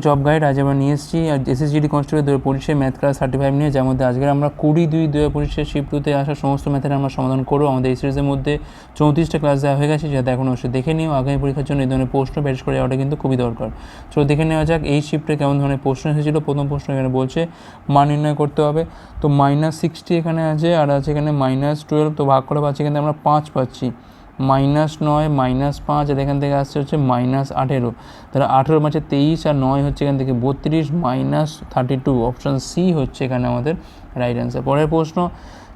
Job guide আজ আমরা নিয়ে এসেছি। আর এসএসজিডি কনস্টেবল দু হাজার ম্যাথ ক্লাস থার্টি ফাইভ নিয়ে, যার মধ্যে আজকে আমরা কুড়ি দুই দু পঁচিশে শিফটুতে আসা সমস্ত ম্যাথের আমরা সমাধান করব। আমাদের এই সিরিজের মধ্যে চৌত্রিশটা ক্লাস দেওয়া হয়ে গেছে, যাতে এখন অবশ্যই দেখে নিও। আগামী পরীক্ষার জন্য এই ধরনের প্রশ্ন বেশ করে যাওয়াটা কিন্তু খুবই দরকার। চলো দেখে নেওয়া যাক, এই শিফটে কেমন ধরনের প্রশ্ন এসেছিল। প্রথম প্রশ্ন এখানে বলছে, মান নির্ণয় করতে হবে। তো মাইনাস সিক্সটি এখানে আছে, আর আছে এখানে মাইনাস টুয়েলভ তো ভাগ করে পাচ্ছি কিন্তু আমরা পাঁচ পাচ্ছি। মাইনাস নয়, মাইনাস পাঁচ, আর এখান থেকে আসছে হচ্ছে মাইনাস আঠেরো। তাহলে আঠেরো মাসে তেইশ আর নয় হচ্ছে এখান থেকে বত্রিশ, minus thirty two option C হচ্ছে এখানে আমাদের রাইট অ্যান্সার পরের প্রশ্ন,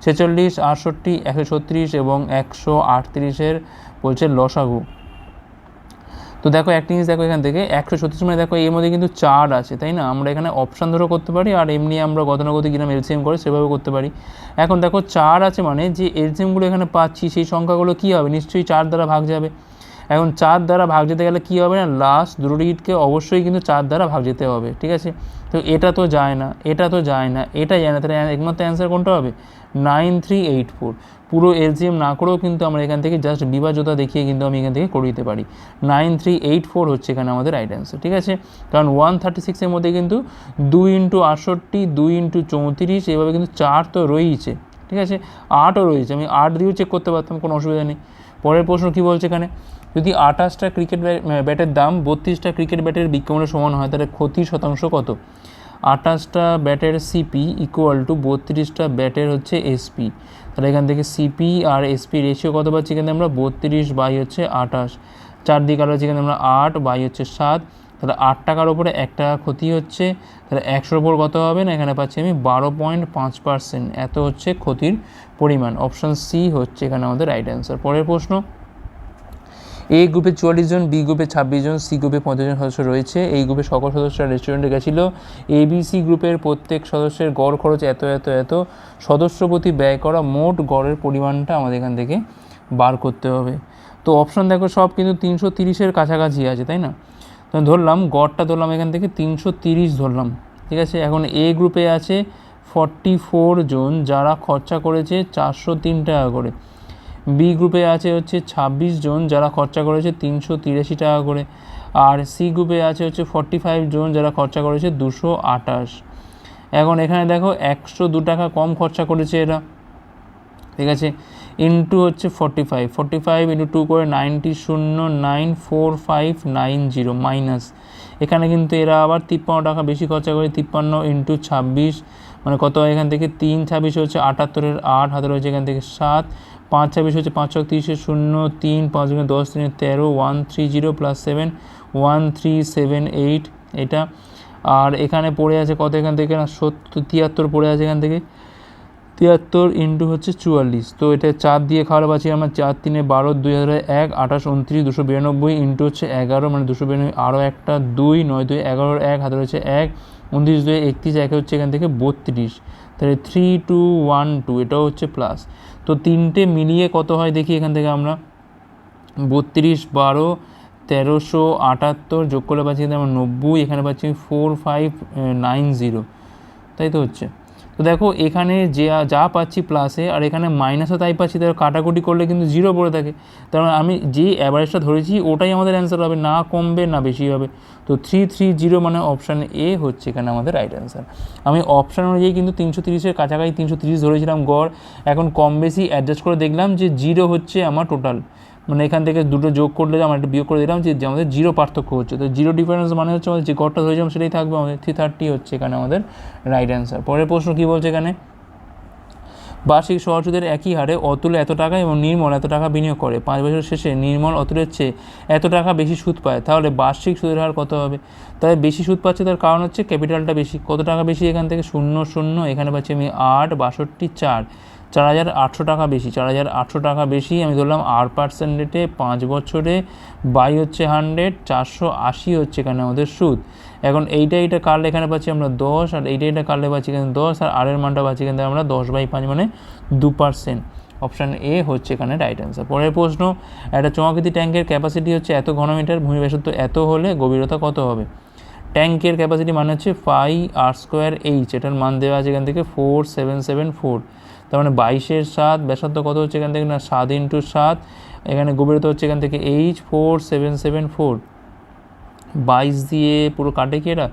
ছেচল্লিশ, আটষট্টি, একশো ছত্রিশ এবং একশো আটত্রিশের বলছে লসাগু। তো দেখো একটা জিনিস দেখো এখান থেকে, একশো ছত্রিশ মানে দেখো এর মধ্যে কিন্তু চার আছে, তাই না? আমরা এখানে অপশান ধরেও করতে পারি, আর এমনি আমরা গতানুগতিক কিরম এলসিএম করে সেভাবে করতে পারি। এখন দেখো চার আছে মানে যে এলসিএমগুলো এখানে পাচ্ছি, সেই সংখ্যাগুলো কী হবে? নিশ্চয়ই চার দ্বারা ভাগ যাবে। এখন চার দ্বারা ভাগ যেতে গেলে কী হবে না? লাস্ট দুটো ডিজিটকে অবশ্যই কিন্তু চার দ্বারা ভাগ যেতে হবে, ঠিক আছে? তো এটা তো যায় না, এটা তো যায় না এটা যায় না, তাহলে একমাত্র অ্যান্সার কোনটা হবে? Nine three eight four. পুরো এলসিএম না করেও কিন্তু আমরা এখান থেকে জাস্ট বিভাজ্যতা দেখিয়ে কিন্তু আমি এখান থেকে করে দিতে পারি। নাইন থ্রি এইট ফোর হচ্ছে এখানে আমাদের রাইট অ্যান্সার ঠিক আছে? কারণ ওয়ান থার্টি সিক্সের মধ্যে কিন্তু দুই ইন্টু আটষট্টি, দুই ইন্টু চৌত্রিশ, এভাবে কিন্তু চার তো রয়েইছে, ঠিক আছে? আটও রয়েছে, আমি আট দিয়েও চেক করতে পারতাম, কোনো অসুবিধা নেই। পরের প্রশ্ন কী বলছে এখানে? যদি আঠাশটা ক্রিকেট ব্যাটের দাম বত্রিশটা ক্রিকেট ব্যাটের বিক্রমের সমান হয়, তাহলে ক্ষতির শতাংশ কত? আঠাশটা ব্যাটের সিপি ইকুয়াল টু বত্রিশটা ব্যাটের হচ্ছে এসপি তাহলে এখান থেকে সিপি আর এসপি রেশিও কত পাচ্ছি? এখানে আমরা বত্রিশ বাই হচ্ছে আঠাশ। চার দিকে আলো হচ্ছে এখানে আমরা আট বাই হচ্ছে সাত। তাহলে আট টাকার ওপরে এক টাকা ক্ষতি হচ্ছে। তাহলে একশোর ওপর কত হবে না? এখানে পাচ্ছি আমি বারো পয়েন্ট পাঁচ পার্সেন্ট। এত হচ্ছে ক্ষতির পরিমাণ। অপশান সি হচ্ছে এখানে আমাদের রাইট অ্যান্সার পরের প্রশ্ন। এ গ্রুপে চুয়াল্লিশ জন বি গ্রুপে ছাব্বিশ জন সি গ্রুপে পঞ্চাশ জন সদস্য রয়েছে। এই গ্রুপে সকল সদস্যরা রেস্টুরেন্টে গেছিল। এবিসি গ্রুপের প্রত্যেক সদস্যের গড় খরচ এত এত এত। সদস্য প্রতি ব্যয় করা মোট গড়ের পরিমাণটা আমাদের এখান থেকে বার করতে হবে। তো অপশন দেখো, সব কিন্তু তিনশো তিরিশের কাছাকাছি আছে, তাই না? তো ধরলাম, গড়টা ধরলাম এখান থেকে তিনশো তিরিশ ধরলাম। ঠিক আছে? এখন এ গ্রুপে আছে ফর্টি ফোর জন, যারা খরচা করেছে চারশো তিন টাকা করে। বি গ্রুপে আছে হচ্ছে ছাব্বিশ জন যারা খরচা করেছে তিনশো তিরাশি টাকা করে। আর সি গ্রুপে আছে হচ্ছে ফর্টি ফাইভ জন যারা খরচা করেছে দুশো আঠাশ। এখন এখানে দেখো একশো দু টাকা কম খরচা করেছে এরা। ঠিক আছে? ইন্টু হচ্ছে forty five forty five into two করে নাইনটি শূন্য nine four five nine zero minus এখানে কিন্তু এরা আবার তিপ্পান্ন টাকা বেশি খরচা করে তিপ্পান্ন ইন্টু ছাব্বিশ। মানে কত? হয় এখান থেকে তিন ছাব্বিশ হচ্ছে আটাত্তরের আট, হাতে রয়েছে এখান থেকে সাত। পাঁচ ছাব্বিশ হচ্ছে পাঁচ ছক, তিরিশে শূন্য, তিন, পাঁচ গুণে দশ, তিনে তেরো, one, three, zero, plus seven, one, three, seven, eight, এটা। আর এখানে পড়ে আছে কত এখান থেকে না? সত্তর, তিয়াত্তর পড়ে আছে এখান থেকে। তিয়াত্তর ইন্টু হচ্ছে চুয়াল্লিশ। তো এটা চার দিয়ে খাওয়ার পাচ্ছি আমার চার, তিনে বারো, দুই হাজার এক, আঠাশ, উনত্রিশ, দুশো বিরানব্বই ইন্টু হচ্ছে এগারো মানে দুশো বিরানব্বই, আরও একটা, দুই, নয়, দুই এগারোর এক, হাতে রয়েছে এক উনত্রিশ দুই একত্রিশ একে হচ্ছে এখান থেকে বত্রিশ। তাহলে থ্রি টু ওয়ান টু এটাও হচ্ছে প্লাস তো তিনটে মিলিয়ে কত হয় দেখি এখান থেকে আমরা। বত্রিশ বারো, তেরোশো আটাত্তর যোগ করে পাচ্ছি কিন্তু আমরা নব্বই, এখানে পাচ্ছি ফোর ফাইভ নাইন জিরো তাই তো হচ্ছে। তো দেখো, এখানে যে যা পাচ্ছি প্লাসে আর এখানে মাইনাসও তাই পাচ্ছি তার কাটাকুটি করলে কিন্তু জিরো পড়ে থাকে। কারণ আমি যে অ্যাভারেজটা ধরেছি, ওটাই আমাদের অ্যান্সার হবে, না কমবে, না বেশি হবে। তো থ্রি থ্রি জিরো মানে অপশান এ হচ্ছে এখানে আমাদের রাইট অ্যান্সার আমি অপশান অনুযায়ী কিন্তু তিনশো তিরিশের কাছাকাছি তিনশো তিরিশ ধরেছিলাম গড়। এখন কম বেশি অ্যাডজাস্ট করে দেখলাম যে জিরো হচ্ছে আমার টোটাল মানে এখান থেকে দুটো যোগ করলে আমরা একটা বিয়োগ করে দিলাম যে আমাদের জিরো পার্থক্য হচ্ছে। তো জিরো ডিফারেন্স মানে হচ্ছে আমাদের যে গড়টা ধরেছিলাম সেটাই থাকবে, আমাদের থ্রি থার্টি হচ্ছে এখানে আমাদের রাইট অ্যান্সার পরের প্রশ্ন কী বলছে এখানে? বার্ষিক সহসুদের একই হারে অতুল এত টাকা এবং নির্মল এত টাকা বিনিয়োগ করে। পাঁচ বছর শেষে নির্মল অতুলের চেয়ে এত টাকা বেশি সুদ পায়। তাহলে বার্ষিক সুদের হার কত হবে? তাহলে বেশি সুদ পাচ্ছে তার কারণ হচ্ছে ক্যাপিটালটা বেশি। কত টাকা বেশি এখান থেকে? শূন্য শূন্য। এখানে পাচ্ছি আমি আট, বাষট্টি, চার। চার হাজার আটশো টাকা বেশি, চার হাজার আটশো টাকা বেশি, আমি ধরলাম আর পার্সেন্ট রেটে পাঁচ বছরে বাই হচ্ছে হান্ড্রেড, চারশো আশি হচ্ছে এখানে আমাদের সুদ। এখন এইটা এইটা কাটলে এখানে পাচ্ছি আমরা দশ, আর এইটা এইটা কাটলে পাচ্ছি এখানে দশ, আর আরের মানটা পাচ্ছি এখানে আমরা দশ বাই পাঁচ মানে দু পার্সেন্ট। অপশান এ হচ্ছে এখানে রাইট অ্যান্সার পরের প্রশ্ন, একটা চমাকৃতি ট্যাঙ্কের ক্যাপাসিটি হচ্ছে এত ঘনমিটার ভূমি ব্যাসার্ধ এত হলে গভীরতা কত হবে? ট্যাঙ্কের ক্যাপাসিটি মানে হচ্ছে ফাই আর স্কোয়ার এইচ এটার মান দেওয়া আছে এখান থেকে ফোর সেভেন সেভেন ফোর তার মানে বাইশের সাত, ব্যাসার্ধ কত হচ্ছে এখান থেকে? না, সাত ইন্টু সাত, এখানে গভীরতা হচ্ছে এখান থেকে H four seven seven four বাইশ দিয়ে পুরো কাটে কি এটা?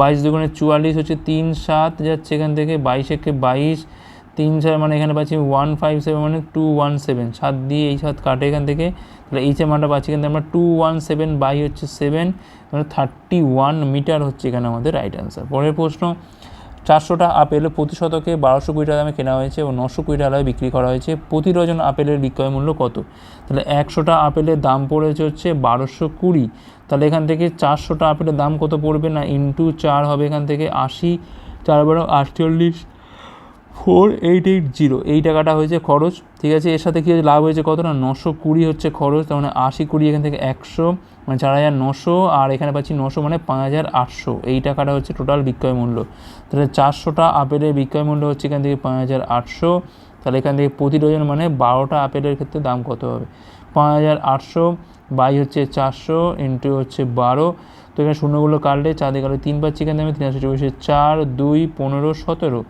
বাইশ দুগুণে চুয়াল্লিশ হচ্ছে তিন সাত, যাচ্ছে এখান থেকে বাইশ একে বাইশ। তিন ছয় মানে এখানে পাচ্ছি ওয়ান ফাইভ সেভেন মানে টু ওয়ান সেভেন সাত দিয়ে এই সাত কাটে এখান থেকে, তাহলে এইচের মানটা পাচ্ছি কিন্তু আমরা টু ওয়ান সেভেন বাই হচ্ছে সেভেন মানে থার্টি ওয়ান মিটার হচ্ছে এখানে আমাদের রাইট অ্যান্সার পরের প্রশ্ন চারশোটা আপেল প্রতি শতকে বারোশো কুড়ি টাকা দামে কেনা হয়েছে এবং নশো কুড়ি টাকা দামে বিক্রি করা হয়েছে। প্রতি ডজন আপেলের বিক্রয় মূল্য কত? তাহলে একশোটা আপেলের দাম পড়েছে হচ্ছে বারোশো কুড়ি। তাহলে এখান থেকে চারশোটা আপেলের দাম কত পড়বে না? ইন্টু চার হবে এখান থেকে আশি। চার বারো আটচল্লিশ। Four eight eight zero. এই টাকাটা হয়েছে খরচ, ঠিক আছে? এর সাথে কী হয়েছে? লাভ হয়েছে কত না? নশো কুড়ি হচ্ছে খরচ, তার মানে আশি কুড়ি এখান থেকে একশো মানে চার হাজার নশো, আর এখানে পাচ্ছি নশো মানে পাঁচ হাজার আটশো। এই টাকাটা হচ্ছে টোটাল বিক্রয় মূল্য। তাহলে চারশোটা আপেলের বিক্রয় মূল্য হচ্ছে এখান থেকে পাঁচ হাজার আটশো। তাহলে এখান থেকে প্রতি ডজন মানে বারোটা আপেলের ক্ষেত্রে দাম কত হবে? পাঁচ হাজার আটশো বাই হচ্ছে চারশো ইন্টু হচ্ছে বারো। তো এখানে শূন্যগুলো কাটলে চাঁদে কাটলে তিন পাচ্ছি এখানে আমি তিন একশো চব্বিশে চার, দুই, পনেরো, সতেরো।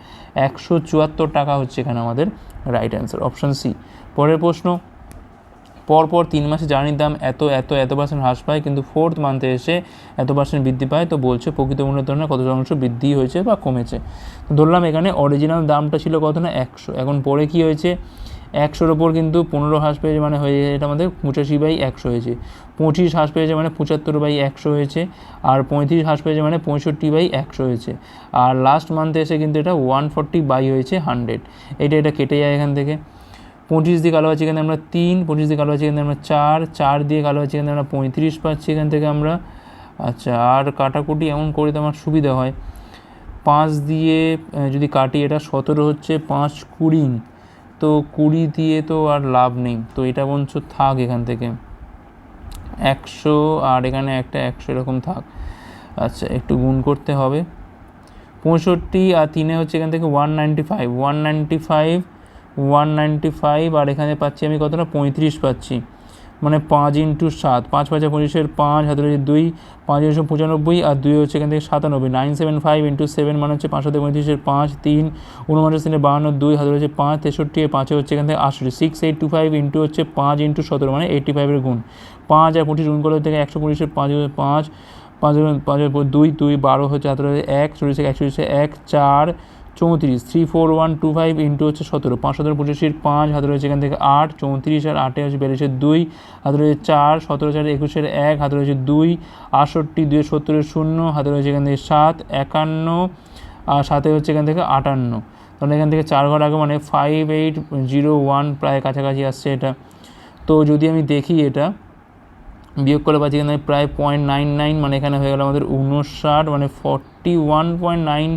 একশো চুয়াত্তর টাকা হচ্ছে এখানে আমাদের রাইট অ্যান্সার অপশান সি পরের প্রশ্ন, পরপর তিন মাসে জ্বালানির দাম এত এত এত পার্সেন্ট হ্রাস পায়, কিন্তু ফোর্থ মান্থে এসে এত পার্সেন্ট বৃদ্ধি পায়, তো বলছে প্রকৃত মূল্যের তুলনায় কত শতাংশ বৃদ্ধি হয়েছে বা কমেছে। তো ধরলাম এখানে অরিজিনাল দামটা ছিল কত না একশো। এখন পরে কি হয়েছে? একশোর ওপর কিন্তু পনেরো হ্রাস পেয়েছে মানে হয়ে এটা আমাদের পঁচাশি বাই একশো হয়েছে। পঁচিশ হ্রাস পেয়েছে মানে পঁচাত্তর বাই একশো হয়েছে, আর পঁয়ত্রিশ হ্রাস পেয়েছে মানে পঁয়ষট্টি বাই একশো হয়েছে। আর লাস্ট মান্থে এসে কিন্তু এটা ওয়ান ফর্টি বাই হয়েছে হান্ড্রেড এটা এটা কেটে যায় এখান থেকে। পঁচিশ দিয়ে কালো আছে এখানে আমরা তিন, পঁচিশ দিয়ে কালো আছে এখানে আমরা চার চার দিয়ে কালো আছে এখানে আমরা পঁয়ত্রিশ পাচ্ছি এখান থেকে আমরা। আচ্ছা আর কাটাকুটি এমন করে তো আমার সুবিধা হয়। পাঁচ দিয়ে যদি কাটি এটা সতেরো হচ্ছে পাঁচ কুড়ি। তো কুড়ি দিয়ে তো আর লাভ নেই। তো এটা বঞ্চ থাক এখান থেকে। একশো আর এখানে একটা একশো এরকম থাক। আচ্ছা একটু গুণ করতে হবে। পঁয়ষট্টি আর তিনে হচ্ছে এখান থেকে one ninety five one ninety five one ninety five আর এখানে পাচ্ছি আমি কতটা? পঁয়ত্রিশ পাচ্ছি। মানে পাঁচ ইন্টু সাত, পাঁচ পাঁচে পঁচিশের পাঁচ হাতে রয়েছে দুই, পাঁচ একশো পঁচানব্বই আর দুই হচ্ছে এখান থেকে সাতানব্বই। Nine seven five into seven মানে হচ্ছে পাঁচশো পঁয়ত্রিশের পাঁচ, তিন, উনপঞ্চাশ তিনে বাহান্ন, দুই হাতে রয়েছে পাঁচ, তেষট্টি পাঁচে হচ্ছে এখান থেকে আটষট্টি। Six eight two five into হচ্ছে পাঁচ ইন্টু সতেরো মানে এইটটি ফাইভের গুণ। পাঁচ আর পঁচিশ গুণ করলে থেকে একশো পঁচিশের পাঁচ পাঁচ পাঁচ পাঁচ দুই দুই, বারো হচ্ছে হাতে রয়েছে এক, চল্লিশে একশো এক, চার চৌত্রিশ three four one two five into হচ্ছে সতেরো। পাঁচ সতেরো পঁচিশের পাঁচ, হাতে রয়েছে এখান থেকে আট, চৌত্রিশ আর আটে হচ্ছে বিয়াল্লিশের দুই, হাতে রয়েছে চার, সতেরো চার, একুশের এক, হাতে রয়েছে দুই, আটষট্টি দুই সত্তরের শূন্য, হাতে রয়েছে এখান থেকে সাত, একান্ন, আর সাথে হচ্ছে এখান থেকে আটান্ন। তাহলে এখান থেকে চার ঘর আগে মানে ফাইভ এইট জিরো ওয়ান প্রায় কাছাকাছি আসছে এটা। তো যদি আমি দেখি এটা, বিয়োগ করে পাচ্ছি এখানে প্রায় পয়েন্ট নাইন নাইন মানে এখানে হয়ে গেল আমাদের উনষাট মানে ফর্টি ওয়ান পয়েন্ট নাইন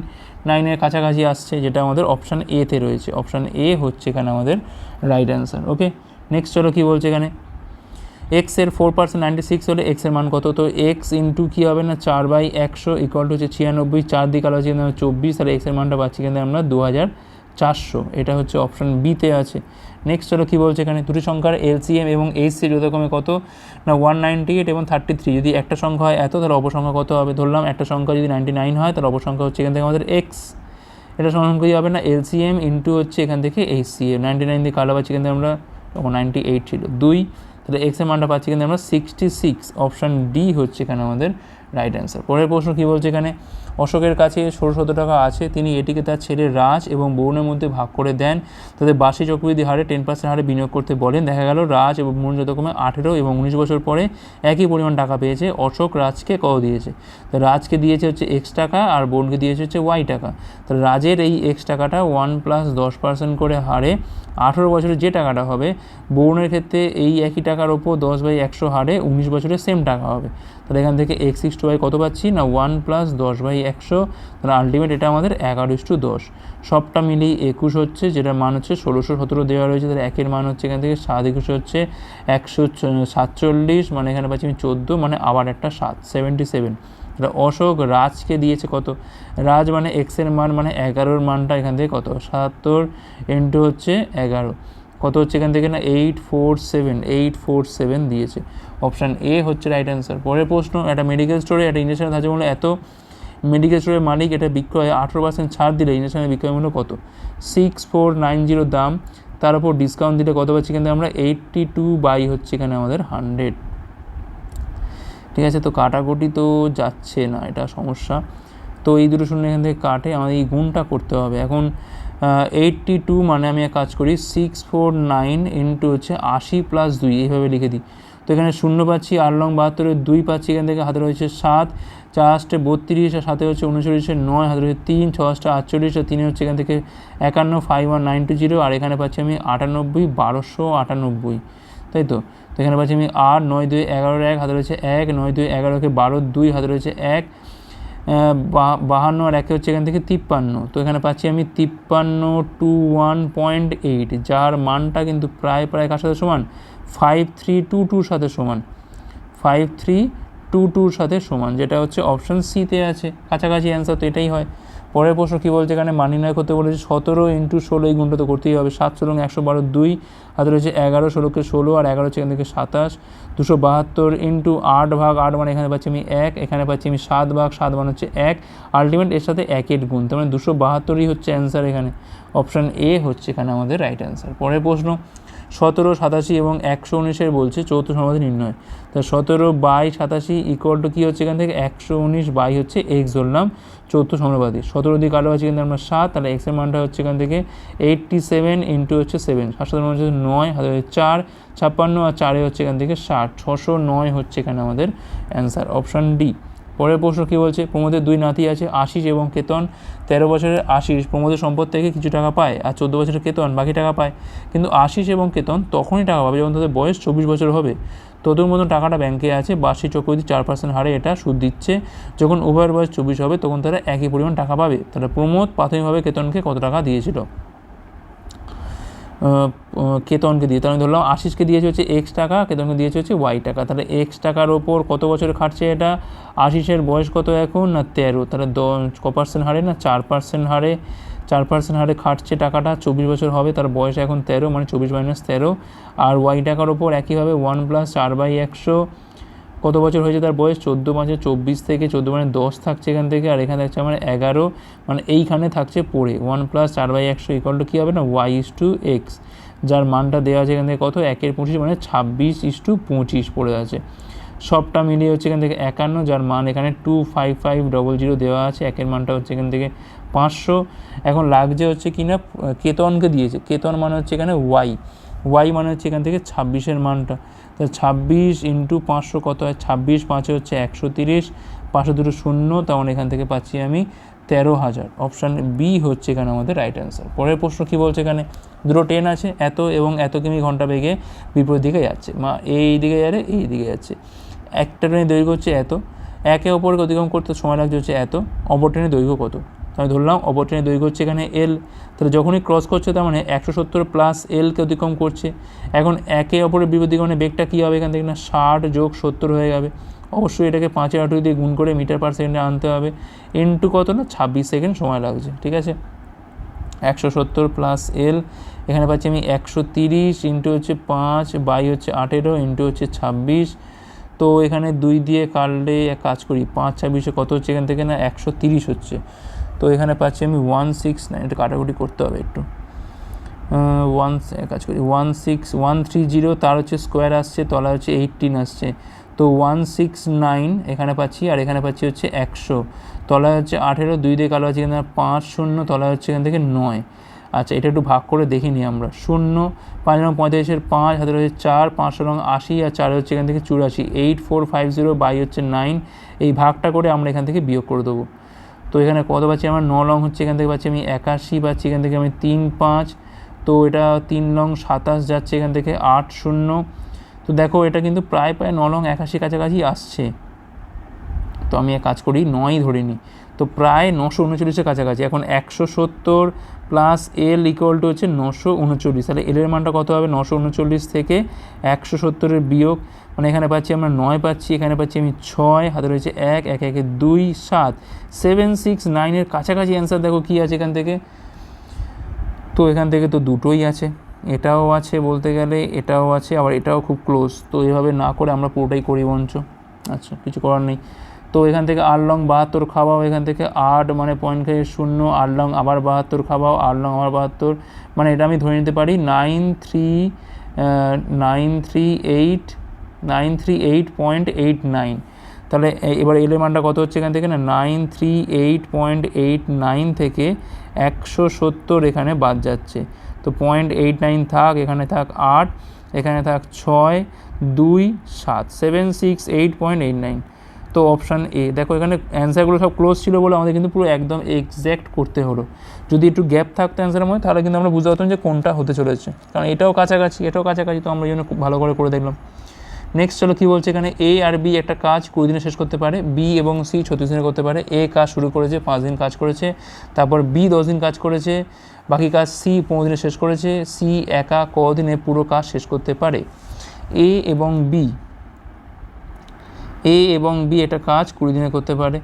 নাইনের কাছাকাছি আসছে, যেটা আমাদের অপশান এতে রয়েছে। অপশান এ হচ্ছে এখানে আমাদের রাইট অ্যান্সার ওকে নেক্সট চলো কী বলছে এখানে? এক্সের ফোর পার্সেন্ট নাইনটি সিক্স হলে এক্সের মান কত? তো এক্স ইন্টু কী হবে না? চার বাই একশো ইকুয়াল টু হচ্ছে ছিয়ানব্বই চার দিকে আলো হচ্ছে চব্বিশ, তাহলে এক্সের মানটা পাচ্ছি কিন্তু আমরা দু হাজার চারশো, এটা হচ্ছে অপশান বিতে আছে। নেক্সট চলো কী বলছে এখানে? দুটি সংখ্যার এলসিএম এবং এইচসি যথাক্রমে কত? না ওয়ান নাইনটি এইট এবং থার্টি থ্রি যদি একটা সংখ্যা হয় এত, তাহলে অপসংখ্যা কত হবে? ধরলাম একটা সংখ্যা যদি নাইনটি নাইন হয়, তাহলে অপসংখ্যা হচ্ছে এখান থেকে আমাদের এক্স এটা সংখ্যা কী হবে না? এলসিএম ইন্টু হচ্ছে এখান থেকে এইচসিএম নাইনটি নাইন দিয়ে কালো পাচ্ছি কিন্তু আমরা তখন নাইনটি এইট ছিল। দুই, তাহলে এক্সের মানটা পাচ্ছি কিন্তু আমরা সিক্সটি সিক্স অপশান ডি হচ্ছে এখানে আমাদের রাইট অ্যান্সার পরের প্রশ্ন কী বলছে এখানে? অশোকের কাছে ষোলোশত টাকা আছে, তিনি এটিকে তার ছেলে রাজ এবং বরুণের মধ্যে ভাগ করে দেন। তাদের বাসি চক্রবৃদ্ধি হারে টেন পার্সেন্ট হারে বিনিয়োগ করতে বলেন। দেখা গেল, রাজ এবং বরুণ যতক্রমে আঠেরো এবং উনিশ বছর পরে একই পরিমাণ টাকা পেয়েছে। অশোক রাজকে কত দিয়েছে? তো রাজকে দিয়েছে হচ্ছে এক্স টাকা আর বোনকে দিয়েছে হচ্ছে ওয়াই টাকা। তো রাজের এই এক্স টাকাটা ওয়ান প্লাস দশ পার্সেন্ট করে হারে আঠেরো বছরের যে টাকাটা হবে, বরুণের ক্ষেত্রে এই একই টাকার ওপর দশ বাই একশো হারে উনিশ বছরের সেম টাকা হবে। তাহলে এখান থেকে এক্স সিক্স টু বাই কত পাচ্ছি? না, ওয়ান প্লাস দশ বাই একশো, তাহলে আলটিমেট এটা আমাদের এগারো ইস টু দশ। সবটা মিলিয়ে একুশ হচ্ছে, যেটার মান হচ্ছে ষোলোশো সতেরো দেওয়া রয়েছে, তাহলে একের মান হচ্ছে এখান থেকে সাত একুশ হচ্ছে একশো সাতচল্লিশ মানে এখানে পাচ্ছি আমি চোদ্দ মানে আবার একটা সাত সেভেন্টি সেভেন তাহলে অশোক রাজকে দিয়েছে কত? রাজ মানে এক্সের মান মানে এগারোর মানটা এখান থেকে কত? সাতাত্তর ইন্টু হচ্ছে এগারো। কত হচ্ছে এখান থেকে না? Eight four seven eight four seven দিয়েছে। অপশান এ হচ্ছে রাইট অ্যান্সার পরের প্রশ্ন, একটা মেডিকেল স্টোরে একটা ইঞ্জেকশনের ধার্য মূল্য এত মেডিকেল স্টোরের মালিক, এটা বিক্রয় আঠেরো পার্সেন্ট ছাড় দিলে ইঞ্জেকশনের বিক্রয় মূল্য কত? সিক্স ফোর নাইন জিরো দাম, তার উপর ডিসকাউন্ট দিলে কত পাচ্ছি কিন্তু আমরা? এইটটি টু বাই হচ্ছে এখানে আমাদের হান্ড্রেড ঠিক আছে, তো কাটাকুটি তো যাচ্ছে না, এটা সমস্যা। তো এই দুটো শূন্য এখান থেকে কাটে, আমাদের এই গুণটা করতে হবে। এখন এইটটি টু মানে আমি এক কাজ করি সিক্স ফোর নাইন ইন্টু হচ্ছে আশি প্লাস দুই, এইভাবে লিখে দিই। তো এখানে শূন্য পাচ্ছি আট লং বাহাত্তরের দুই পাচ্ছি এখান থেকে, হাতে রয়েছে সাত। চার আষ্টে বত্রিশ, আর সাথে হচ্ছে উনচল্লিশে নয় হাতে রয়েছে তিন ছ আষ্টে আটচল্লিশ, আর তিনে হচ্ছে এখান থেকে একান্ন five one nine two zero আর এখানে পাচ্ছি আমি আটানব্বই, বারোশো আটানব্বই। তাই তো? তো এখানে পাচ্ছি আমি আট, নয়, দুই, এগারোর এক হাতে রয়েছে এক, নয়, দুই, এগারোকে বারো, দুই হাতে রয়েছে এক বাহান্ন, আর একে হচ্ছে এখান থেকে তিপ্পান্ন। তো এখানে পাচ্ছি আমি তিপ্পান্ন টু ওয়ান পয়েন্ট এইট, যার মানটা কিন্তু প্রায় প্রায় কার সাথে সমান? ফাইভ থ্রি টু টুর সাথে সমান। ফাইভ থ্রি টু টুর সাথে সমান, যেটা হচ্ছে অপশন সিতে আছে। কাছাকাছি অ্যান্সার তো এটাই হয়। পরের প্রশ্ন কী বলছে? এখানে মানি নয় করতে বলেছে সতেরো ইন্টু ষোলো, এই গুণটা তো করতেই হবে। সাত ষোলো একশো বারো, দুই হাতে রয়েছে এগারো, ষোলোকে ষোলো, আর এগারো হচ্ছে এখান থেকে সাতাশ। দুশো বাহাত্তর ইন্টু আট ভাগ, আট মানে এখানে পাচ্ছি আমি এক, এখানে পাচ্ছি আমি সাত ভাগ, সাত মানে হচ্ছে এক। আলটিমেট এর সাথে একের গুণ, তার মানে দুশো বাহাত্তরই হচ্ছে অ্যান্সার এখানে। অপশান এ হচ্ছে এখানে আমাদের রাইট অ্যান্সার পরের প্রশ্ন সতেরো, সাতাশি এবং একশো উনিশের বলছে চৌথ সমাধি নির্ণয়। তা সতেরো বাই সাতাশি ইকুয়াল টু কী হচ্ছে এখান থেকে? একশো উনিশ বাই হচ্ছে এক্স ধরলাম চৌথ সমানুপাতি সতেরো দিয়ে কালো আছে কিন্তু আমরা সাত, তাহলে এক্সের মানটা হচ্ছে এখান থেকে এইটটি সেভেন ইন্টু হচ্ছে সেভেন সাত সাত মানে হচ্ছে নয় হাতে হচ্ছে চার, ছাপ্পান্ন আর চারে হচ্ছে এখান থেকে ষাট। ছশো নয় হচ্ছে এখানে আমাদের অ্যান্সার অপশান ডি পরের প্রশ্ন কী বলছে? প্রমোদের দুই নাতি আছে, আশিস এবং কেতন। তেরো বছরের আশিস প্রমোদের সম্পদ থেকে কিছু টাকা পায় আর চোদ্দ বছরের কেতন বাকি টাকা পায়। কিন্তু আশিস এবং কেতন তখনই টাকা পাবে যখন তাদের বয়স চব্বিশ বছর হবে। তোদের মতন টাকাটা ব্যাংকে আছে, বার্ষিক চক্রবৃদ্ধি চার পার্সেন্ট হারে এটা সুদ দিচ্ছে। যখন উভয়ের বয়স চব্বিশ হবে, তখন তারা একই পরিমাণ টাকা পাবে। তাহলে প্রমোদ প্রাথমিকভাবে কেতনকে কত টাকা দিয়েছিল? কেতনকে দিয়ে তাহলে আমি ধরলাম আশিসকে দিয়েছে হচ্ছে এক্স টাকা, কেতনকে দিয়েছে হচ্ছে ওয়াই টাকা। তাহলে এক্স টাকার ওপর কত বছর খাটছে এটা? আশিসের বয়স কত এখন? না, তেরো। তাহলে দশ, ক পার্সেন্ট হারে না, চার পার্সেন্ট হারে, চার পার্সেন্ট হারে খাটছে টাকাটা, চব্বিশ বছর হবে, তার বয়স এখন তেরো মানে চব্বিশ মাইনাস তেরো। আর ওয়াই টাকার ওপর একইভাবে ওয়ান প্লাস চার বাই একশো। কত বছর হয়েছে তার বয়স? চোদ্দ মাসে চব্বিশ থেকে চোদ্দ মানে দশ থাকছে এখান থেকে, আর এখানে থাকছে আমার এগারো মানে এইখানে থাকছে পড়ে। ওয়ান প্লাস চার বাই একশো ইকুয়াল টু কী হবে না? Y is two X. যার মানটা দেওয়া আছে এখান থেকে কত? একের পঁচিশ মানে ছাব্বিশ ইস টু পঁচিশ পড়ে আছে। সবটা মিলিয়ে হচ্ছে এখান থেকে একান্ন, যার মান এখানে two five five double zero দেওয়া আছে। একের মানটা হচ্ছে এখান থেকে পাঁচশো। এখন লাগছে হচ্ছে কি না? কেতনকে দিয়েছে। কেতন মানে হচ্ছে এখানে ওয়াই। ওয়াই মানে হচ্ছে এখান থেকে ছাব্বিশের মানটা। তো ছাব্বিশ ইন্টু পাঁচশো কত হয়? ছাব্বিশ, পাঁচে হচ্ছে একশো তিরিশ পাঁচশো দুটো শূন্য, তেমন এখান থেকে পাচ্ছি আমি তেরো হাজার। অপশান বি হচ্ছে এখানে আমাদের রাইট অ্যান্সার পরের প্রশ্ন কী বলছে এখানে? দুটো ট্রেন আছে, এত এবং এত কিমি ঘণ্টা বেগে বিপরীত দিকে যাচ্ছে। মা, এই দিকে যাবে এই দিকে যাচ্ছে। একটা ট্রেনের দৈর্ঘ্য হচ্ছে এত, একে অপরকে অতিক্রম করতে সময় লাগছে হচ্ছে এত, অপর ট্রেনের দৈর্ঘ্য কত? আমি ধরলাম ট্রেনের দৈর্ঘ্য হচ্ছে এখানে এল তাহলে যখনই ক্রস করছে তার মানে একশো সত্তর প্লাস এলকে অতিক্রম করছে। এখন একে অপরের বিপরীত দিকে মানে বেগটা কী হবে এখান থেকে না? ষাট যোগ সত্তর হয়ে যাবে। অবশ্যই এটাকে পাঁচের আঠেরো দিয়ে গুণ করে মিটার পার সেকেন্ডে আনতে হবে। ইন্টু কত না? ছাব্বিশ সেকেন্ড সময় লাগছে, ঠিক আছে? একশো সত্তর প্লাস এল এখানে পাচ্ছি আমি একশো তিরিশ ইন্টু হচ্ছে পাঁচ বাই হচ্ছে আঠেরো ইন্টু হচ্ছে ছাব্বিশ। তো এখানে দুই দিয়ে কাটলে এক কাজ করি, পাঁচ ছাব্বিশে কত হচ্ছে এখান থেকে না? একশো তিরিশ হচ্ছে। তো এখানে পাচ্ছি আমি ওয়ান সিক্স নাইন এটা কাটাকুটি করতে হবে একটু। ওয়ান কাজ করি one six one three zero তার হচ্ছে স্কোয়ার আসছে তলা হচ্ছে এইটিন আসছে। তো ওয়ান সিক্স নাইন এখানে পাচ্ছি, আর এখানে পাচ্ছি হচ্ছে একশো। তলায় হচ্ছে আঠেরো, দুই দিয়ে কালো আছে এখানে পাঁচ শূন্য, তলায় হচ্ছে এখান থেকে নয়। আচ্ছা এটা একটু ভাগ করে দেখে নিই আমরা। শূন্য, পাঁচ রং পঁয়তাল্লিশের পাঁচ হাতে রয়েছে চার পাঁচশো রং আশি, আর চার হচ্ছে এখান থেকে চুরাশি। Eight four five zero by হচ্ছে নাইন এই ভাগটা করে আমরা এখান থেকে বিয়োগ করে দেবো। তো এখানে কত পাচ্ছি আমার? ন লং হচ্ছে এখান থেকে পাচ্ছি আমি একাশি, পাচ্ছি এখান থেকে আমি তিন পাঁচ। তো এটা তিন লং সাতাশ যাচ্ছে এখান থেকে আট শূন্য। তো দেখো, এটা কিন্তু প্রায় প্রায় ন লং একাশি কাছাকাছি আসছে। তো আমি এক কাজ করি নয় ধরে নিই তো প্রায় নশো উনচল্লিশের কাছাকাছি। এখন একশো সত্তর প্লাস এল ইকুয়াল টু হচ্ছে নশো উনচল্লিশ। তাহলে এলের মানটা কত হবে? নশো উনচল্লিশ থেকে একশো সত্তরের বিয়োগ। মানে এখানে পাচ্ছি আমরা নয় পাচ্ছি, এখানে পাচ্ছি আমি ছয়, হাতে রয়েছে এক এক, একে দুই, সাত। সেভেন সিক্স নাইনের কাছাকাছি অ্যান্সার দেখো কী আছে এখান থেকে? তো এখান থেকে তো দুটোই আছে। এটাও আছে বলতে গেলে, এটাও আছে, আবার এটাও খুব ক্লোজ তো এভাবে না করে আমরা পুরোটাই করি বঞ্চ আচ্ছা কিছু করার নেই। তো এখান থেকে আট লং বাহাত্তর খাওয়াও, এখান থেকে আট মানে পয়েন্ট খেয়ে শূন্য আট লং আবার বাহাত্তর খাওয়াও আট লং আবার বাহাত্তর মানে এটা আমি ধরে নিতে পারি nine three nine three eight nine three eight point eight nine তাহলে এবার এল এর মানটা কত হচ্ছে এখান থেকে না? Nine three eight point eight nine থেকে একশো সত্তর এখানে বাদ যাচ্ছে। তো পয়েন্ট এইট নাইন থাক, এখানে থাক আট, এখানে থাক ছয়, দুই, সাত seven six eight point eight nine তো অপশান এ দেখো, এখানে অ্যান্সারগুলো সব ক্লোজ ছিল বলে আমাদের কিন্তু পুরো একদম এক্স্যাক্ট করতে হলো। যদি একটু গ্যাপ থাকতো অ্যান্সারের মধ্যে, তাহলে কিন্তু আমরা বুঝতে পারতাম যে কোনটা হতে চলেছে। কারণ এটাও কাছাকাছি এটাও কাছাকাছি, তো আমরা জন্য খুব ভালো করে করে দেখলাম। নেক্সট চলো কী বলছে এখানে? এ আর বি একটা কাজ কুড়ি দিনে শেষ করতে পারে। বি এবং সি ছত্রিশ দিনে করতে পারে। এ কাজ শুরু করেছে, পাঁচ দিন কাজ করেছে। তারপর বি দশ দিন কাজ করেছে। বাকি কাজ সি পনেরো দিনে শেষ করেছে। সি একা কদিনে পুরো কাজ শেষ করতে পারে। এ এবং বি এ এবং বি একটা কাজ কুড়ি দিনে করতে পারে।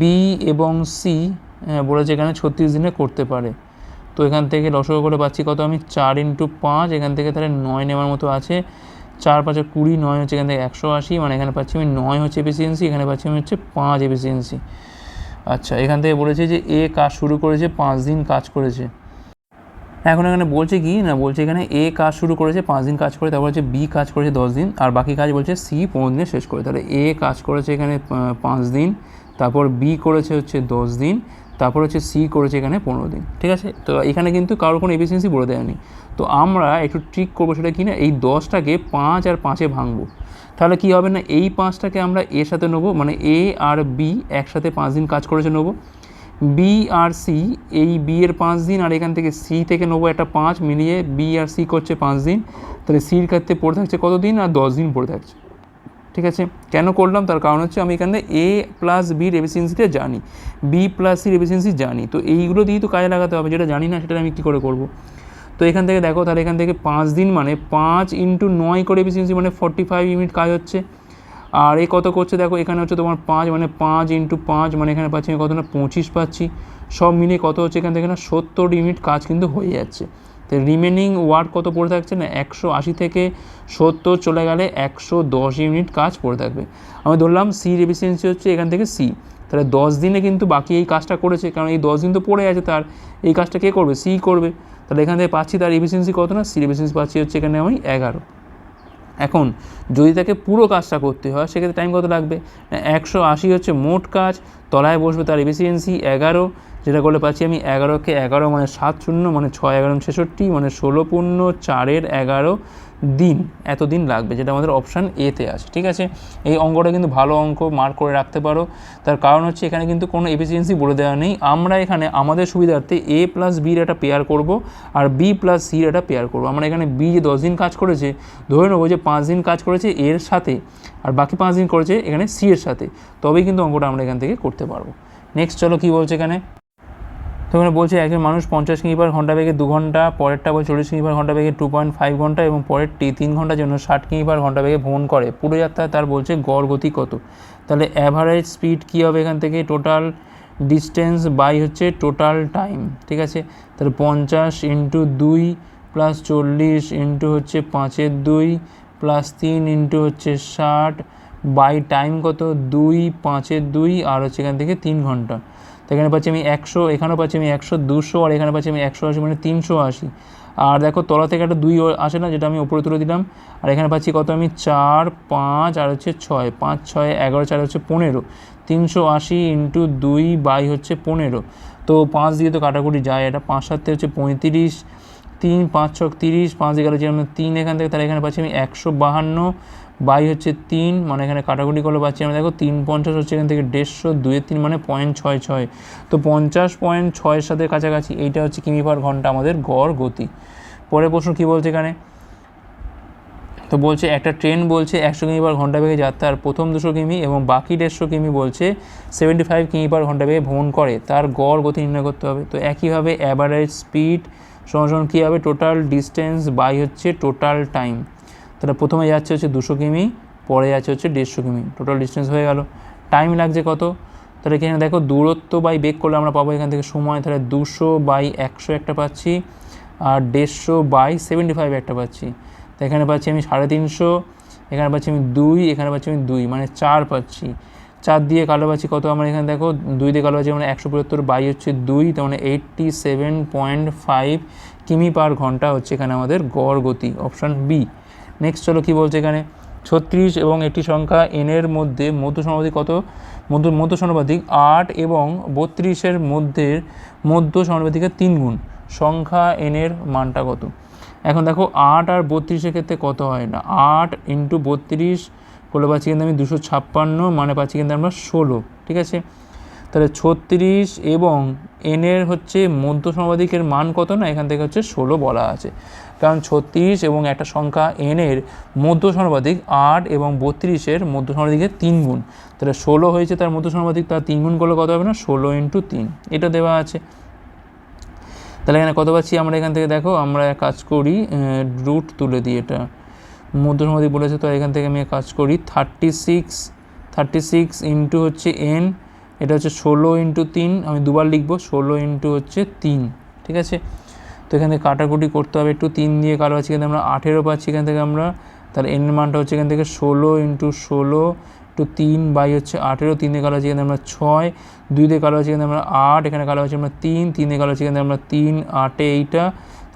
বি এবং সি বলেছে এখানে ছত্রিশ দিনে করতে পারে। তো এখান থেকে লসগো করে পাচ্ছি কত আমি? চার ইন্টু পাঁচ, এখান থেকে তাহলে নয় নেওয়ার মতো আছে। চার পাঁচে কুড়ি, নয় হচ্ছে এখান থেকে একশো আশি মানে এখানে পাচ্ছি আমি নয় হচ্ছে এফিসিয়েন্সি এখানে পাচ্ছি আমি হচ্ছে পাঁচ এফিসিয়েন্সি আচ্ছা এখান থেকে বলেছে যে এ কাজ শুরু করেছে, পাঁচ দিন কাজ করেছে। এখন এখানে বলছে কি, না, বলছে এখানে এ কাজ শুরু করেছে, পাঁচ দিন কাজ করে, তারপর হচ্ছে বি কাজ করেছে দশ দিন, আর বাকি কাজ বলছে সি পনেরো দিনে শেষ করে, তাহলে এ কাজ করেছে এখানে পাঁচ দিন, তারপর বি করেছে হচ্ছে দশ দিন, তারপর হচ্ছে সি করেছে এখানে পনেরো দিন, ঠিক আছে? তো এখানে কিন্তু কারোর কোনো এফিসিয়েন্সি বলে দেয়নি তো আমরা একটু ট্রিক করব সেটা কি না, এই দশটাকে পাঁচ আর পাঁচে ভাঙবো। তাহলে কি হবে না, এই পাঁচটাকে আমরা এর সাথে নেব মানে এ আর বি একসাথে পাঁচ দিন কাজ করেছে নেব বি আর সি এই বি এর পাঁচ দিন আর এখান থেকে সি থেকে নেব একটা পাঁচ মিলিয়ে বি আর সি করছে পাঁচ দিন। তাহলে সির ক্ষেত্রে পড়ে থাকছে কত দিন? আর দশ দিন পড়ে থাকছে। ঠিক আছে? কেন করলাম? তার কারণ হচ্ছে আমি এখানে এ প্লাস বির এফিসিয়েন্সিটা জানি। বি প্লাস সির এফিসিয়েন্সি জানি। তো এইগুলো দিয়েই তো কাজে লাগাতে হবে। যেটা জানি না সেটা আমি কী করে করব? তো এখান থেকে দেখো, তাহলে এখান থেকে পাঁচ দিন মানে পাঁচ ইন্টু নয় করে এফিসিয়েন্সি মানে ফর্টি ফাইভ ইউনিট কাজ হচ্ছে। আর এ কত করছে দেখো, এখানে হচ্ছে তোমার পাঁচ মানে পাঁচ ইন্টু পাঁচ মানে এখানে পাচ্ছি আমি কত না পঁচিশ পাচ্ছি। সব মিলিয়ে কত হচ্ছে এখান থেকে না? সত্তর ইউনিট কাজ কিন্তু হয়ে যাচ্ছে। তো রিমেনিং ওয়ার্ড কত পড়ে থাকছে না? একশো আশি থেকে সত্তর চলে গেলে একশো দশ ইউনিট কাজ পড়ে থাকবে। আমি ধরলাম সির এফিসিয়েন্সি হচ্ছে এখান থেকে সি তাহলে দশ দিনে কিন্তু বাকি এই কাজটা করেছে, কারণ এই দশ দিন তো পড়ে আছে, তার এই কাজটা কে করবে? সি করবে। তাহলে এখান থেকে পাচ্ছি তার এফিসিয়েন্সি কত না? সি এফিসিয়েন্সি পাচ্ছি হচ্ছে এখানে আমি এগারো। এখন যদি তাকে পুরো কাজটা করতে হয়, সেক্ষেত্রে টাইম কত লাগবে? একশো আশি হচ্ছে মোট কাজ, তলায় বসবে তার এফিসিয়েন্সি এগারো, যেটা করলে পাচ্ছি আমি এগারোকে এগারো মানে সাত শূন্য মানে ছয় এগারো ছেষট্টি মানে ষোলো পূর্ণ চারের এগারো দিন এত দিন লাগবে, যেটা আমাদের অপশান এতে আছে, ঠিক আছে? এই অঙ্কটা কিন্তু ভালো অঙ্ক মার্ক করে রাখতে পারো। তার কারণ হচ্ছে এখানে কিন্তু কোনো এফিসিয়েন্সি বলে দেওয়া নেই। আমরা এখানে আমাদের সুবিধার্থে এ প্লাস বির একটা পেয়ার করব আর বি প্লাস সির একটা পেয়ার করব। আমরা এখানে বি যে দশ দিন কাজ করেছে, ধরে নেব যে পাঁচ দিন কাজ করেছে এর সাথে আর বাকি পাঁচ দিন করেছে এখানে সি এর সাথে। তবেই কিন্তু অঙ্কটা আমরা এখান থেকে করতে পারব। নেক্সট চলো কী বলছে এখানে? এখানে বলছে একজন মানুষ পঞ্চাশ কিমি পার ঘণ্টা বেগে দু ঘণ্টা, পরেরটা বলছে চল্লিশ কিমি পার ঘণ্টা বেগে টু পয়েন্ট ফাইভ ঘণ্টা এবং পরেরটি তিন ঘণ্টার জন্য ষাট কিমি পার ঘণ্টা বেগে ভ্রমণ করে। পুরো যাত্রায় তার বলছে গড় গতি কত? তাহলে অ্যাভারেজ স্পিড কী হবে এখান থেকে? টোটাল ডিস্টেন্স বাই হচ্ছে টোটাল টাইম ঠিক আছে? তাহলে পঞ্চাশ ইন্টু দুই প্লাস চল্লিশ ইন্টু হচ্ছে পাঁচের দুই প্লাস তিন ইন্টু হচ্ছে ষাট বাই টাইম কত? দুই, পাঁচের দুই আর হচ্ছে এখান থেকে তিন ঘণ্টা। তো এখানে পাচ্ছি আমি একশো এখানেও পাচ্ছি আমি একশো, দুশো, আর এখানে পাচ্ছি আমি একশো আশি মানে তিনশো আশি। আর দেখো তলা থেকে একটা দুই আসে না, যেটা আমি উপরে তুলে দিলাম। আর এখানে পাচ্ছি কত আমি? চার, পাঁচ, আর হচ্ছে ছয়। পাঁচ, ছয়, এগারো, চার হচ্ছে পনেরো। তিনশো আশি ইন্টু দুই বাই হচ্ছে পনেরো। তো পাঁচ দিয়ে তো কাটাকুটি যায়। এটা পাঁচ সাতে হচ্ছে পঁয়ত্রিশ, তিন, পাঁচ ছক তিরিশ, পাঁচ এগারো যেরকম তিন এখান থেকে, তাহলে এখানে পাচ্ছি আমি একশো বাহান্ন বাই হচ্ছে তিন মানে এখানে কাটাকুটি করলে পাচ্ছি আমরা। দেখো তিন পঞ্চাশ হচ্ছে এখান থেকে দেড়শো দুয়ের তিন মানে পয়েন্ট ছয় ছয়। তো পঞ্চাশ পয়েন্ট ছয়ের সাথে কাছাকাছি এইটা হচ্ছে কিমি পার ঘণ্টা আমাদের গড় গতি। পরের প্রশ্ন কী বলছে এখানে? তো বলছে একটা ট্রেন বলছে একশো কিমি পার ঘণ্টা বেগে যাত্রার প্রথম দুশো কিমি এবং বাকি দেড়শো কিমি বলছে সেভেন্টি ফাইভ কিমি পার ঘণ্টা বেগে ভ্রমণ করে। তার গড় গতি নির্ণয় করতে হবে। তো একইভাবে অ্যাভারেজ স্পিড সমান কী হবে? টোটাল ডিস্টেন্স বাই হচ্ছে টোটাল টাইম তাহলে প্রথমে যাচ্ছে হচ্ছে দুশো কিমি, পরে যাচ্ছে হচ্ছে দেড়শো কিমি। টোটাল ডিস্টেন্স হয়ে গেল। টাইম লাগছে কত? তাহলে এখানে দেখো দূরত্ব বাই বেগ করলে আমরা পাবো এখান থেকে সময়, তাহলে দুশো বাই একশো একটা পাচ্ছি, আর দেড়শো বাই সেভেন্টি ফাইভ একটা পাচ্ছি। তো এখানে পাচ্ছি আমি সাড়ে তিনশো, এখানে পাচ্ছি আমি দুই, এখানে পাচ্ছি আমি দুই মানে চার পাচ্ছি। চার দিয়ে কালো পাচ্ছি কত? আমার এখানে দেখো দুই দিয়ে কালো পাচ্ছি মানে একশো পঁচাত্তর বাই হচ্ছে দুই, তার মানে এইটটি সেভেন পয়েন্ট ফাইভ কিমি পার ঘণ্টা হচ্ছে এখানে আমাদের গড় গতি অপশান বি নেক্সট চলো কী বলছে এখানে? ছত্রিশ এবং একটি সংখ্যা এনের মধ্যে মধ্য সমানুপাতিক কত? মধ্য মধ্য সমানুপাতিক আট এবং বত্রিশের মধ্যে মধ্য সমানুপাতিকের তিন গুণ। সংখ্যা এনের মানটা কত? এখন দেখো, আট আর বত্রিশের ক্ষেত্রে কত হয় না? আট ইন্টু বত্রিশ করলে পাচ্ছি কিন্তু আমি দুশো ছাপ্পান্ন মানে পাচ্ছি কিন্তু আমরা ষোলো, ঠিক আছে? তাহলে ছত্রিশ এবং এনের হচ্ছে মধ্য সমাধিকের মান কত না? এখান থেকে হচ্ছে ষোলো বলা আছে। কারণ ছত্রিশ এবং একটা সংখ্যা এনের মধ্য সমাধিক আট এবং বত্রিশের মধ্য সমাধিকের তিন গুণ। তাহলে ষোলো হয়েছে তার মধ্য সমাধিক, তার তিন গুণ করলে কত হবে না? ষোলো ইন্টু তিন। এটা দেওয়া আছে। তাহলে এখানে কত পাচ্ছি আমরা এখান থেকে? দেখো, আমরা কাজ করি রুট তুলে দিই এটা। মধ্য সমাধিক বলেছে, তো এখান থেকে আমি কাজ করি thirty six thirty six into হচ্ছে এন এটা হচ্ছে ষোলো ইন্টু তিন, আমি দুবার লিখব, ষোলো ইন্টু হচ্ছে তিন, ঠিক আছে? তো এখান থেকে কাটাকুটি করতে হবে, একটু তিন দিয়ে কালো পাচ্ছি এখান আমরা আঠেরো পাচ্ছি, এখান থেকে আমরা, তাহলে এন মানটা হচ্ছে এখান থেকে ষোলো ইন্টু ষোলো একটু তিন বাই হচ্ছে আঠেরো, তিন কালো আছে, এখানে আমরা ছয়, দুই দিয়ে কালো আছে, এখানে আমরা আট, এখানে কালো আছে আমরা তিন তিন কালো আছে, এখানে আমরা তিন, আটে এইটা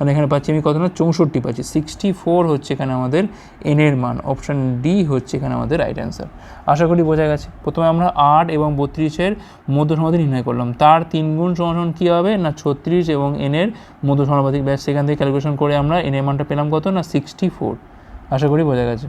তাহলে এখানে পাচ্ছি, আমি কত না, চৌষট্টি পাচ্ছি। সিক্সটি ফোর হচ্ছে এখানে আমাদের এনের মান অপশান ডি হচ্ছে এখানে আমাদের রাইট অ্যান্সার আশা করি বোঝা গেছে। প্রথমে আমরা আট এবং বত্রিশের মধ্য সমাধি নির্ণয় করলাম। তার তিন গুণ সমান কী হবে? না, ছত্রিশ এবং এনের মধ্য সমাধিক ব্যাস, সেখান থেকে ক্যালকুলেশন করে আমরা এনের মানটা পেলাম কত? না সিক্সটি ফোর আশা করি বোঝা গেছে।